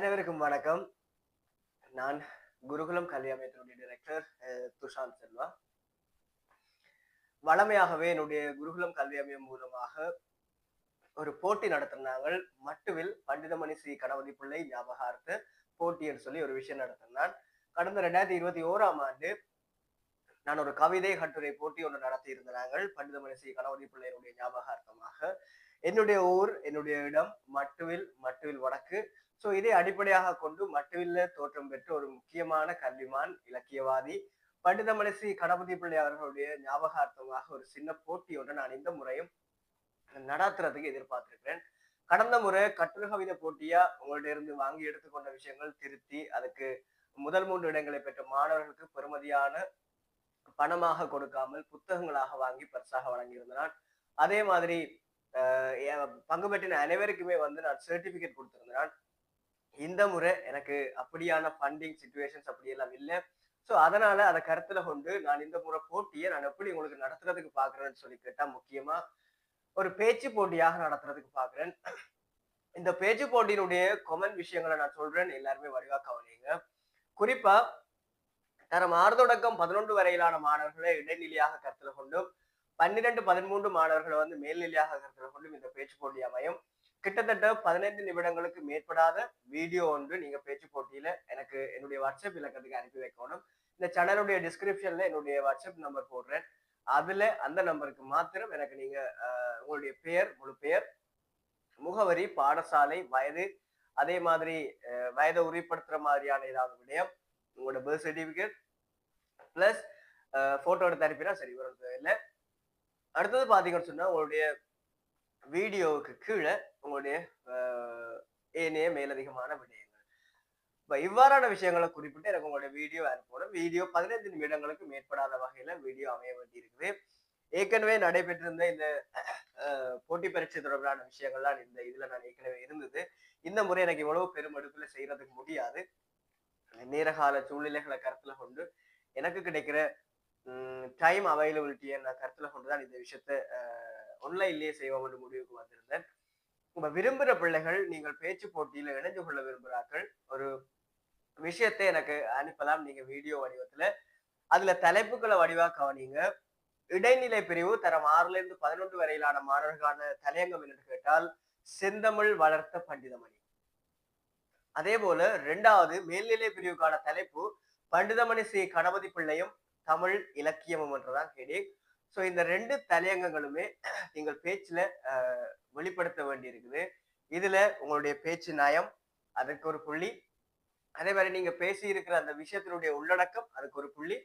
அனைவருக்கும் வணக்கம். நான் குருகுலம் கல்வி அமையத்தினுடைய டைரக்டர் துஷாந்த் செல்வா. வளமையாகவே என்னுடைய குருகுலம் கல்வி அமையம் மூலமாக ஒரு போட்டி நடத்தினாங்க மட்டுவில் பண்டிதமணி ஸ்ரீ கணபதி பிள்ளை ஞாபகார்த்த போட்டின்னு சொல்லி ஒரு விஷயம் நடத்தினான் கடந்த ரெண்டாயிரத்தி இருபத்தி ஓராம் ஆண்டு நான் ஒரு கவிதை கட்டுரை போட்டி ஒன்று நடத்தி இருந்தாங்க பண்டிதமணி ஸ்ரீ கணபதி பிள்ளையினுடைய ஞாபகார்த்தமாக. என்னுடைய ஊர் என்னுடைய இடம் மட்டுவில் மட்டுவில் வடக்கு. ஸோ இதை அடிப்படையாக கொண்டு மட்டுவில்ல தோற்றம் பெற்ற ஒரு முக்கியமான கல்விமான் இலக்கியவாதி பண்டிதமலை ஸ்ரீ கணபதி பிள்ளை அவர்களுடைய ஞாபகார்த்தமாக ஒரு சின்ன போட்டி ஒன்று நான் இந்த முறையும் நடாத்துறதுக்கு எதிர்பார்த்திருக்கிறேன். கடந்த முறை கட்டுரை கவிதை போட்டியா உங்கள்ட்ட இருந்து வாங்கி எடுத்துக்கொண்ட விஷயங்கள் திருத்தி அதுக்கு முதல் மூன்று இடங்களை பெற்ற மாணவர்களுக்கு பெறுமதியான பணமாக கொடுக்காமல் புத்தகங்களாக வாங்கி பரிசாக வழங்கியிருந்தான் அதே மாதிரி பங்கு பெற்றின அனைவருக்குமே வந்து நான் சர்டிபிகேட் கொடுத்திருந்தேன். இந்த முறை எனக்கு அப்படியான ஃபண்டிங் சுச்சுவேஷன்ஸ் அப்படியெல்லாம் இல்லை. ஸோ அதனால அதை கருத்துல கொண்டு நான் இந்த முறை போட்டியை நான் எப்படி உங்களுக்கு நடத்துறதுக்கு பாக்குறேன்னு சொல்லி கேட்டா முக்கியமா ஒரு பேச்சு போட்டியாக நடத்துறதுக்கு பாக்குறேன் இந்த பேச்சு போட்டியினுடைய கொமன் விஷயங்களை நான் சொல்றேன் எல்லாருமே வடிவா கவனிங்க. குறிப்பா தரம் ஆறு தொடக்கம் பதினொன்று வரையிலான மாணவர்களை இடைநிலையாக கருத்துல கொண்டும் பன்னிரெண்டு பதிமூன்று மாணவர்களை வந்து மேல்நிலையாக இருக்கிறவர்களும் இந்த பேச்சு போட்டி அமையும். கிட்டத்தட்ட பதினைந்து நிமிடங்களுக்கு மேற்படாத வீடியோ ஒன்று நீங்க பேச்சு போட்டியில எனக்கு என்னுடைய வாட்ஸ்அப் இலக்கத்துக்கு அனுப்பி வைக்கணும். இந்த சேனலுடைய டிஸ்கிரிப்ஷன்ல என்னுடைய வாட்ஸ்அப் நம்பர் போடுறேன். அதுல அந்த நம்பருக்கு மாத்திரம் எனக்கு நீங்க உங்களுடைய பெயர் முழு பெயர் முகவரி பாடசாலை வயது அதே மாதிரி வயதை உறுதிப்படுத்துற மாதிரியான ஏதாவது விடயம் உங்களோட பர்த் சர்டிபிகேட் பிளஸ் போட்டோ எடுத்து அனுப்பினா சரி வரும் இல்லை அடுத்தது பார்த்தீங்கன்னு சொன்னால் உங்களுடைய வீடியோவுக்கு கீழே உங்களுடைய ஏனைய மேலதிகமான விடயங்கள். இப்போ இவ்வாறான விஷயங்களை குறிப்பிட்டு எனக்கு உங்களுடைய வீடியோ அனுப்பணும் வீடியோ பதினைந்து நிமிடங்களுக்கு மேற்படாத வகையில் வீடியோ அமைய வேண்டியிருக்குது. ஏற்கனவே நடைபெற்றிருந்த இந்த போட்டி பரீட்சை தொடர்பான விஷயங்கள்லாம் இந்த இதில் நான் ஏற்கனவே இருந்தது. இந்த முறை எனக்கு இவ்வளவு பெருமடுப்பில் செய்யறதுக்கு முடியாது. நேரகால சூழ்நிலைகளை கருத்தில் கொண்டு எனக்கு கிடைக்கிற டைம் அவைலபிலிட்டியை நான் கருத்துல கொண்டுதான் இந்த விஷயத்த ஒன்லைன்லயே செய்வோம் என்று முடிவுக்கு வந்திருந்தேன். உங்க விரும்புகிற பிள்ளைகள் நீங்கள் பேச்சு போட்டியில இணைந்து கொள்ள விரும்புகிறார்கள். ஒரு விஷயத்தை எனக்கு அனுப்பலாம். நீங்க வீடியோ வடிவத்துல. அதுல தலைப்புகளை வடிவா கவனிங்க. இடைநிலை பிரிவு தரம் ஆறுல இருந்து பதினொன்று வரையிலான மாணவர்களுக்கான தலையங்கம் என்று கேட்டால் செந்தமிழ் வளர்த்த பண்டிதமணி. அதே போல இரண்டாவது மேல்நிலை பிரிவுக்கான தலைப்பு பண்டிதமணி ஸ்ரீ கணபதி பிள்ளையும் தமிழ் இலக்கியமும் என்றுதான் ஹெடேக் ஸோ இந்த ரெண்டு தலையங்கங்களுமே நீங்கள் பேச்சில் வெளிப்படுத்த வேண்டி இருக்குது இதுல உங்களுடைய பேச்சு நயம் அதற்கு ஒரு புள்ளி. அதே மாதிரி நீங்க பேசி இருக்கிற அந்த விஷயத்தினுடைய உள்ளடக்கம் அதுக்கு ஒரு புள்ளி.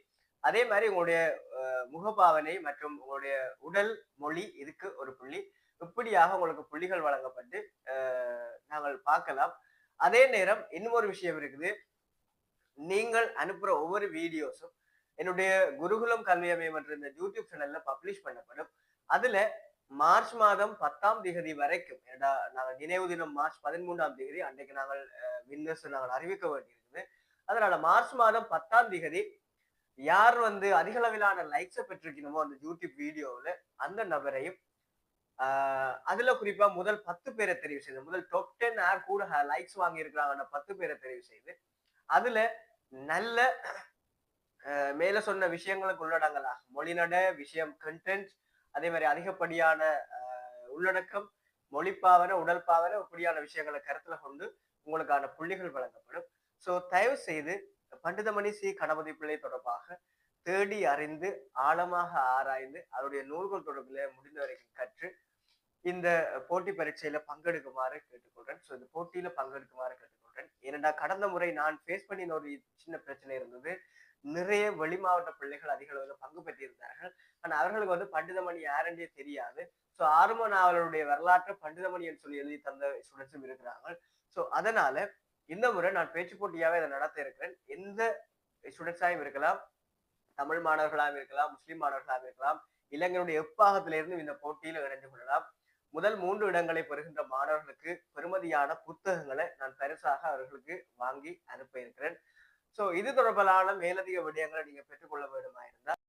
அதே மாதிரி உங்களுடைய முகபாவனை மற்றும் உங்களுடைய உடல் மொழி இதுக்கு ஒரு புள்ளி. இப்படியாக உங்களுக்கு புள்ளிகள் வழங்கப்பட்டு நாங்கள் பார்க்கலாம். அதே நேரம் இன்னும் ஒரு விஷயம் இருக்குது. நீங்கள் அனுப்புற ஒவ்வொரு வீடியோஸும் என்னுடைய குருகுலம் கல்வி அமையம் என்ற இந்த யூடியூப் சேனல்ல பப்ளிஷ் பண்ணப்படும். அதுல மார்ச் மாதம் பத்தாம் தேதி வரைக்கும் ஏன்னா நாங்கள் நினைவு தினம் மார்ச் பதிமூன்றாம் தேதி அன்றைக்கு நாங்கள் வின்னர்ஸ் நாங்கள் அறிவிக்க வேண்டியிருக்குது. அதனால மார்ச் மாதம் பத்தாம் தேதி யார் வந்து அதிக அளவிலான லைக்ஸை பெற்றிருக்கணுமோ அந்த யூடியூப் வீடியோவில் அந்த நபரையும் ஆஹ் அதுல குறிப்பா முதல் பத்து பேரை தெரிவு செய்து முதல் டாப் டென் ஆர் கூட லைக்ஸ் வாங்கி இருக்கிறாங்க பத்து பேரை தெரிவு செய்து அதுல நல்ல மேல சொன்ன விஷயங்களுக்கு உள்ளடங்கலா? மொழிநட விஷயம் கண்டென்ட் அதே மாதிரி அதிகப்படியான உள்ளடக்கம் மொழிப்பாவனை உடல் பாவனை இப்படியான விஷயங்களை கருத்துல கொண்டு உங்களுக்கான புள்ளிகள் வழங்கப்படும். ஸோ தயவு செய்து பண்டிதமணி சி கணபதி பிள்ளை தொடர்பாக தேடி அறிந்து ஆழமாக ஆராய்ந்து அவருடைய நூல்கள் தொடர்பில் முடிந்த வரைக்கும் கற்று இந்த போட்டி பரீட்சையில பங்கெடுக்குமாறு கேட்டுக்கொள்றேன். ஸோ இந்த போட்டியில பங்கெடுக்குமாறு கேட்டுக்கொள்றேன். ஏனென்றா கடந்த முறை நான் ஃபேஸ் பண்ணின ஒரு சின்ன பிரச்சனை இருந்தது. நிறைய வெளி மாவட்ட பிள்ளைகள் அதிக அளவில் பங்கு பெற்றிருந்தார்கள். ஆனால் அவர்களுக்கு வந்து பண்டிதமணி யாருன்றே தெரியாது. ஸோ ஆர்ம நாவலுடைய வரலாற்றை பண்டிதமணின்னு சொல்லி எழுதி தந்த ஸ்டூடெண்ட்ஸும் இருக்கிறார்கள். ஸோ அதனால இந்த முறை நான் பேச்சு போட்டியாவே இதை நடத்த இருக்கிறேன். எந்த ஸ்டூடெண்ட்ஸாகவும் இருக்கலாம் தமிழ் மாணவர்களாகவும் இருக்கலாம் முஸ்லீம் மாணவர்களாகவும் இருக்கலாம் இளைஞருடைய எப்பாகத்திலிருந்து இந்த போட்டியில் இணைந்து கொள்ளலாம். முதல் மூன்று இடங்களை பெறுகின்ற மாணவர்களுக்கு பெறுமதியான புத்தகங்களை நான் பரிசாக அவர்களுக்கு வாங்கி அனுப்ப இருக்கிறேன். ஸோ இது தொடர்பான மேலதிக விடயங்களை நீங்க பெற்றுக்கொள்ள வேண்டுமா இருந்தால்